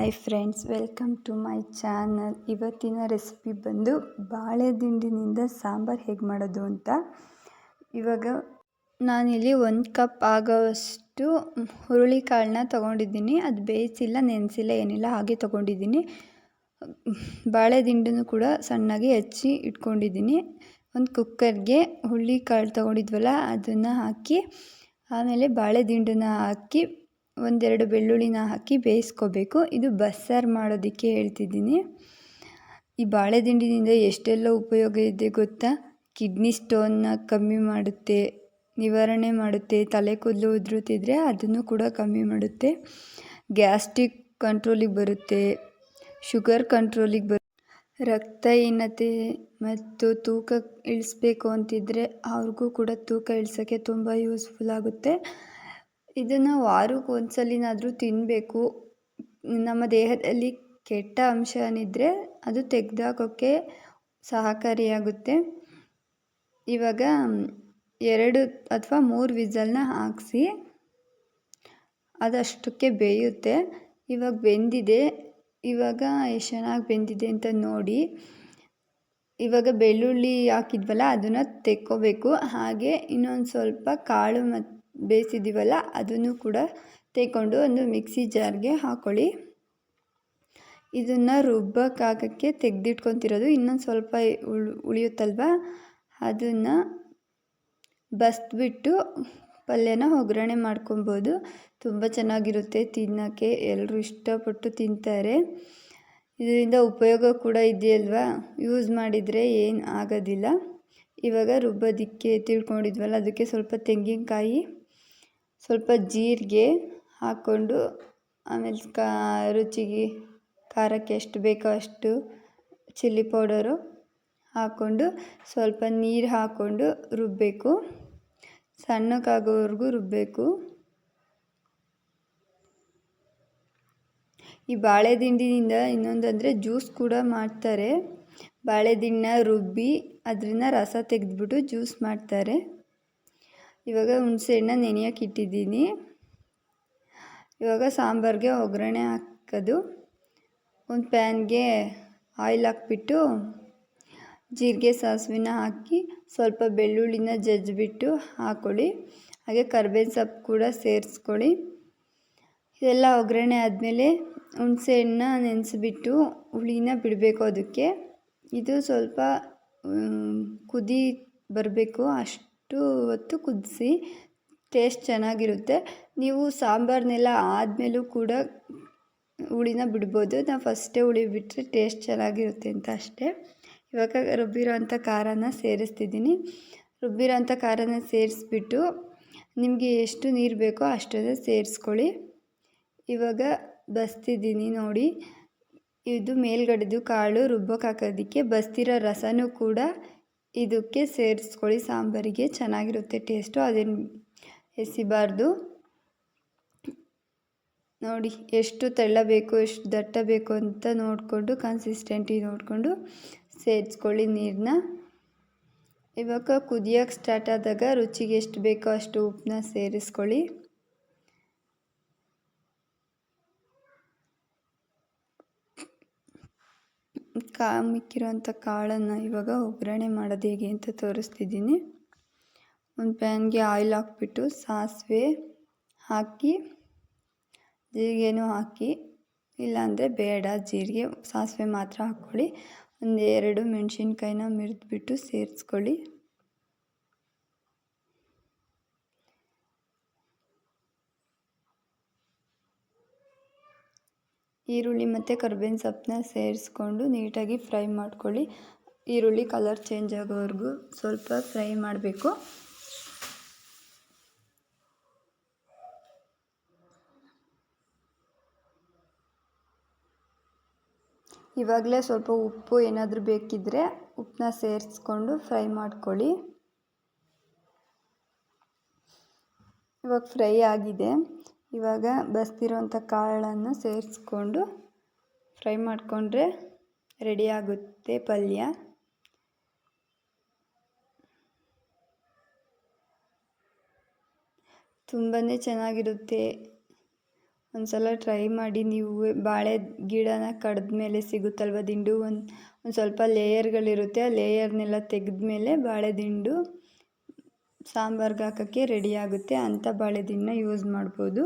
Hi friends welcome to my channel ಇವತ್ತಿನ recipe ಬಂದು ಬಾಳೆ ದಿಂಡಿನಿಂದ ಸಾಂಬಾರು ಹೇಗೆ ಮಾಡೋದು ಅಂತ. ಇವಾಗ ನಾನಿಲ್ಲಿ ಒಂದು ಕಪ್ ಆಗೋವಷ್ಟು ಹುರುಳಿಕಾಳನ್ನ ತೊಗೊಂಡಿದ್ದೀನಿ. ಅದು ಬೇಯಿಸಿಲ್ಲ, ನೆನೆಸಿಲ್ಲ, ಏನಿಲ್ಲ, ಹಾಗೆ ತೊಗೊಂಡಿದ್ದೀನಿ. ಬಾಳೆ ದಿಂಡನ್ನು ಕೂಡ ಸಣ್ಣಗೆ ಹೆಚ್ಚಿ ಇಟ್ಕೊಂಡಿದ್ದೀನಿ. ಒಂದು ಕುಕ್ಕರ್ಗೆ ಹುರುಳಿಕಾಳು ತೊಗೊಂಡಿದ್ವಲ್ಲ, ಅದನ್ನು ಹಾಕಿ ಆಮೇಲೆ ಬಾಳೆ ದಿಂಡನ್ನ ಹಾಕಿ ಒಂದೆರಡು ಬೆಳ್ಳುಳ್ಳಿನ ಹಾಕಿ ಬೇಯಿಸ್ಕೋಬೇಕು. ಇದು ಬಸ್ಸಾರು ಮಾಡೋದಕ್ಕೆ ಹೇಳ್ತಿದ್ದೀನಿ. ಈ ಬಾಳೆದಿಂಡಿನಿಂದ ಎಷ್ಟೆಲ್ಲ ಉಪಯೋಗ ಇದೆ ಗೊತ್ತಾ? ಕಿಡ್ನಿ ಸ್ಟೋನ್ನ ಕಮ್ಮಿ ಮಾಡುತ್ತೆ, ನಿವಾರಣೆ ಮಾಡುತ್ತೆ, ತಲೆ ಕೂದಲು ಉದುರುತ್ತಿದ್ರೆ ಅದನ್ನು ಕೂಡ ಕಮ್ಮಿ ಮಾಡುತ್ತೆ. ಗ್ಯಾಸ್ಟ್ರಿಕ್ ಕಂಟ್ರೋಲಿಗೆ ಬರುತ್ತೆ, ಶುಗರ್ ಕಂಟ್ರೋಲಿಗೆ ಬರು ರಕ್ತಹೀನತೆ ಮತ್ತು ತೂಕ ಇಳಿಸ್ಬೇಕು ಅಂತಿದ್ದರೆ ಅವ್ರಿಗೂ ಕೂಡ ತೂಕ ಇಳಿಸೋಕ್ಕೆ ತುಂಬ ಯೂಸ್ಫುಲ್ ಆಗುತ್ತೆ. ಇದನ್ನು ವಾರಕ್ಕೆ ಒಂದು ಸಲನಾದ್ರೂ ತಿನ್ನಬೇಕು ನಮ್ಮ ದೇಹದಲ್ಲಿ ಕೆಟ್ಟ ಅಂಶ ಏನಿದ್ದರೆ ಅದು ತೆಗೆದಾಕೋಕ್ಕೆ ಸಹಕಾರಿಯಾಗುತ್ತೆ. ಇವಾಗ ಎರಡು ಅಥವಾ ಮೂರು ವಿಸಲ್ನ ಹಾಕಿಸಿ ಅದಷ್ಟಕ್ಕೆ ಬೇಯುತ್ತೆ. ಇವಾಗ ಬೆಂದಿದೆ. ಇವಾಗ ಎಷ್ಟು ಚೆನ್ನಾಗಿ ಬೆಂದಿದೆ ಅಂತ ನೋಡಿ. ಇವಾಗ ಬೆಳ್ಳುಳ್ಳಿ ಹಾಕಿದ್ವಲ್ಲ, ಅದನ್ನು ತೆಕ್ಕೋಬೇಕು. ಹಾಗೆ ಇನ್ನೊಂದು ಸ್ವಲ್ಪ ಕಾಳು ಮತ್ತು ಬೇಯಿಸಿದ್ದೀವಲ್ಲ, ಅದನ್ನು ಕೂಡ ತೆಗೊಂಡು ಒಂದು ಮಿಕ್ಸಿ ಜಾರ್ಗೆ ಹಾಕ್ಕೊಳ್ಳಿ ಇದನ್ನು ರುಬ್ಬಕ್ಕಾಗಕ್ಕೆ ತೆಗೆದಿಟ್ಕೊತಿರೋದು, ಇನ್ನೊಂದು ಸ್ವಲ್ಪ ಉಳ್, ಉಳಿಯುತ್ತಲ್ವ? ಅದನ್ನು ಬಸ್ದ್ಬಿಟ್ಟು ಪಲ್ಯನ ಒಗ್ಗರಣೆ ಮಾಡ್ಕೊಬೋದು. ತುಂಬ ಚೆನ್ನಾಗಿರುತ್ತೆ ತಿನ್ನೋಕ್ಕೆ ಎಲ್ಲರೂ ಇಷ್ಟಪಟ್ಟು ತಿಂತಾರೆ. ಇದರಿಂದ ಉಪಯೋಗ ಕೂಡ ಇದೆಯಲ್ವಾ? ಯೂಸ್ ಮಾಡಿದರೆ ಏನು ಆಗೋದಿಲ್ಲ. ಇವಾಗ ರುಬ್ಬೋದಿಕ್ಕೆ ತಿಳ್ಕೊಂಡಿದ್ವಲ್ಲ, ಅದಕ್ಕೆ ಸ್ವಲ್ಪ ತೆಂಗಿನಕಾಯಿ ಸ್ವಲ್ಪ ಜೀರಿಗೆ ಹಾಕ್ಕೊಂಡು ಆಮೇಲೆ ಕಾ, ರುಚಿಗೆ ಖಾರಕ್ಕೆ ಎಷ್ಟು ಬೇಕೋ ಅಷ್ಟು ಚಿಲ್ಲಿ ಪೌಡರು ಹಾಕ್ಕೊಂಡು ಸ್ವಲ್ಪ ನೀರು ಹಾಕ್ಕೊಂಡು ರುಬ್ಬಬೇಕು ಸಣ್ಣಕ್ಕಾಗೋವರೆಗೂ ರುಬ್ಬಬೇಕು ಈ ಬಾಳೆ ದಿಂಡಿನಿಂದ ಇನ್ನೊಂದಂದರೆ ಜ್ಯೂಸ್ ಕೂಡ ಮಾಡ್ತಾರೆ. ಬಾಳೆ ರುಬ್ಬಿ ಅದರಿಂದ ರಸ ತೆಗೆದ್ಬಿಟ್ಟು ಜ್ಯೂಸ್ ಮಾಡ್ತಾರೆ. ಇವಾಗ ಹುಣಸೆಹಣ್ಣ ನೆನೆಯೋಕೆ ಇಟ್ಟಿದ್ದೀನಿ. ಇವಾಗ ಸಾಂಬಾರಿಗೆ ಒಗ್ಗರಣೆ ಹಾಕೋದು. ಒಂದು ಪ್ಯಾನ್ಗೆ ಆಯಿಲ್ ಹಾಕ್ಬಿಟ್ಟು ಜೀರಿಗೆ ಸಾಸಿವೆನ ಹಾಕಿ ಸ್ವಲ್ಪ ಬೆಳ್ಳುಳ್ಳಿನ ಜಜ್ಜಿಬಿಟ್ಟು ಹಾಕ್ಕೊಳ್ಳಿ ಹಾಗೆ ಕರ್ಬೇವಿನ ಸೊಪ್ಪು ಕೂಡ ಸೇರಿಸ್ಕೊಳ್ಳಿ. ಇದೆಲ್ಲ ಒಗ್ಗರಣೆ ಆದಮೇಲೆ ಹುಣಸೆಹಣ್ಣ ನೆನೆಸಿಬಿಟ್ಟು ಹುಳಿನ ಬಿಡಬೇಕು ಅದಕ್ಕೆ. ಇದು ಸ್ವಲ್ಪ ಕುದಿ ಬರಬೇಕು ಅಷ್ಟು. ಅಷ್ಟು ಹೊತ್ತು ಕುದಿಸಿ ಟೇಸ್ಟ್ ಚೆನ್ನಾಗಿರುತ್ತೆ. ನೀವು ಸಾಂಬಾರನ್ನೆಲ್ಲ ಆದಮೇಲೂ ಕೂಡ ಹುಳಿನ ಬಿಡ್ಬೋದು. ನಾವು ಫಸ್ಟೇ ಹುಳಿ ಬಿಟ್ಟರೆ ಟೇಸ್ಟ್ ಚೆನ್ನಾಗಿರುತ್ತೆ ಅಂತ ಅಷ್ಟೇ. ಇವಾಗ ರುಬ್ಬಿರೋ ಅಂಥ ಖಾರನ ಸೇರಿಸ್ತಿದ್ದೀನಿ. ರುಬ್ಬಿರೋ ಅಂಥ ಖಾರನ ಸೇರಿಸ್ಬಿಟ್ಟು ನಿಮಗೆ ಎಷ್ಟು ನೀರು ಬೇಕೋ ಅಷ್ಟನ್ನು ಸೇರಿಸ್ಕೊಳ್ಳಿ. ಇವಾಗ ಬಸ್ತಿದ್ದೀನಿ ನೋಡಿ. ಇದು ಮೇಲ್ಗಡೆದು ಕಾಳು ರುಬ್ಬೋಕೆ ಹಾಕೋದಕ್ಕೆ ಬಸ್ತಿರೋ ರಸನೂ ಕೂಡ ಇದಕ್ಕೆ ಸೇರಿಸ್ಕೊಳ್ಳಿ, ಸಾಂಬಾರಿಗೆ ಚೆನ್ನಾಗಿರುತ್ತೆ ಟೇಸ್ಟು ಅದೇನು ಎಸಿಬಾರ್ದು. ನೋಡಿ, ಎಷ್ಟು ತೆಳ್ಳ ಬೇಕು ಎಷ್ಟು ದಟ್ಟ ಬೇಕು ಅಂತ ನೋಡಿಕೊಂಡು ಕನ್ಸಿಸ್ಟೆಂಟಿ ನೋಡಿಕೊಂಡು ಸೇರಿಸ್ಕೊಳ್ಳಿ ನೀರನ್ನ ಇವಾಗ ಕುದಿಯೋಕ್ಕೆ ಸ್ಟಾರ್ಟ್ ಆದಾಗ ರುಚಿಗೆ ಎಷ್ಟು ಬೇಕೋ ಅಷ್ಟು ಉಪ್ಪನ್ನ ಸೇರಿಸ್ಕೊಳ್ಳಿ. ಕಾ ಮಿಕ್ಕಿರುವಂಥ ಕಾಳನ್ನು ಇವಾಗ ಒಗ್ಗರಣೆ ಮಾಡೋದು ಹೇಗೆ ಅಂತ ತೋರಿಸ್ತಿದ್ದೀನಿ. ಒಂದು ಪ್ಯಾನ್ಗೆ ಆಯಿಲ್ ಹಾಕ್ಬಿಟ್ಟು ಸಾಸಿವೆ ಹಾಕಿ ಜೀರಿಗೆನೂ ಹಾಕಿ, ಇಲ್ಲಾಂದರೆ ಬೇಡ, ಜೀರಿಗೆ ಸಾಸಿವೆ ಮಾತ್ರ ಹಾಕ್ಕೊಳ್ಳಿ. ಒಂದು ಎರಡು ಮೆಣಸಿನ್ಕಾಯಿನ ಮಿರಿದ್ಬಿಟ್ಟು ಸೇರಿಸ್ಕೊಳ್ಳಿ. ಈರುಳ್ಳಿ ಮತ್ತು ಕರ್ಬೇವಿನ ಸೊಪ್ಪನ್ನ ಸೇರಿಸ್ಕೊಂಡು ನೀಟಾಗಿ ಫ್ರೈ ಮಾಡ್ಕೊಳ್ಳಿ. ಈರುಳ್ಳಿ ಕಲರ್ ಚೇಂಜ್ ಆಗೋವರೆಗೂ ಸ್ವಲ್ಪ ಫ್ರೈ ಮಾಡಬೇಕು. ಇವಾಗಲೇ ಸ್ವಲ್ಪ ಉಪ್ಪು ಏನಾದರೂ ಬೇಕಿದ್ದರೆ ಉಪ್ಪನ್ನ ಸೇರಿಸ್ಕೊಂಡು ಫ್ರೈ ಮಾಡ್ಕೊಳ್ಳಿ. ಇವಾಗ ಫ್ರೈ ಆಗಿದೆ. ಇವಾಗ ಬಸ್ತಿರೋಂಥ ಕಾಳನ್ನು ಸೇರಿಸ್ಕೊಂಡು ಫ್ರೈ ಮಾಡಿಕೊಂಡ್ರೆ ರೆಡಿಯಾಗುತ್ತೆ ಪಲ್ಯ. ತುಂಬಾ ಚೆನ್ನಾಗಿರುತ್ತೆ. ಒಂದು ಸಲ ಟ್ರೈ ಮಾಡಿ ನೀವು ಬಾಳೆ ಗಿಡನ ಕಡ್ದ ಮೇಲೆ ಸಿಗುತ್ತಲ್ವ ದಿಂಡು? ಒಂದು ಒಂದು ಸ್ವಲ್ಪ ಲೇಯರ್ಗಳಿರುತ್ತೆ ಆ ಲೇಯರ್ನೆಲ್ಲ ತೆಗೆದ್ಮೇಲೆ ಬಾಳೆ ದಿಂಡು ಸಾಂಬಾರ್ಗೆ ಹಾಕೋಕ್ಕೆ ರೆಡಿ ಆಗುತ್ತೆ ಅಂಥ ಬಾಳೆ ದಿನ ಯೂಸ್ ಮಾಡ್ಬೋದು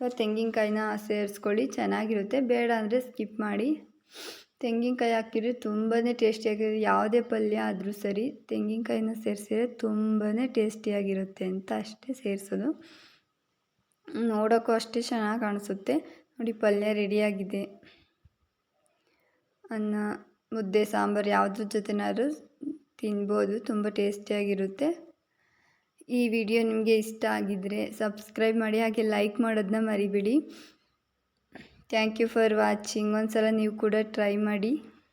ತೆಂಗಿನಕಾಯಿನ ಸೇರಿಸ್ಕೊಳ್ಳಿ, ಚೆನ್ನಾಗಿರುತ್ತೆ. ಬೇಡ ಅಂದರೆ ಸ್ಕಿಪ್ ಮಾಡಿ. ತೆಂಗಿನಕಾಯಿ ಹಾಕಿದ್ರೆ ತುಂಬಾ ಟೇಸ್ಟಿಯಾಗಿರುತ್ತೆ ಯಾವುದೇ ಪಲ್ಯ ಆದರೂ ಸರಿ, ತೆಂಗಿನಕಾಯಿನ ಸೇರಿಸಿದ್ರೆ ತುಂಬಾ ಟೇಸ್ಟಿಯಾಗಿರುತ್ತೆ ಅಂತ ಅಷ್ಟೇ ಸೇರಿಸೋದು. ನೋಡೋಕ್ಕೂ ಅಷ್ಟೇ ಚೆನ್ನಾಗಿ ಕಾಣಿಸುತ್ತೆ. ನೋಡಿ, ಪಲ್ಯ ರೆಡಿಯಾಗಿದೆ ಅನ್ನ, ಮುದ್ದೆ, ಸಾಂಬಾರು ಯಾವುದ್ರ ಜೊತೆನಾದ್ರೂ ತಿನ್ಬೋದು, ತುಂಬ ಟೇಸ್ಟಿಯಾಗಿರುತ್ತೆ ಈ ವಿಡಿಯೋ ನಿಮಗೆ ಇಷ್ಟ ಆಗಿದ್ದರೆ ಸಬ್ಸ್ಕ್ರೈಬ್ ಮಾಡಿ, ಹಾಗೆ ಲೈಕ್ ಮಾಡೋದನ್ನ ಮರಿಬೇಡಿ. Thank you for watching. ಒಂದು ಸಲ ನೀವು ಕೂಡ ಟ್ರೈ ಮಾಡಿ.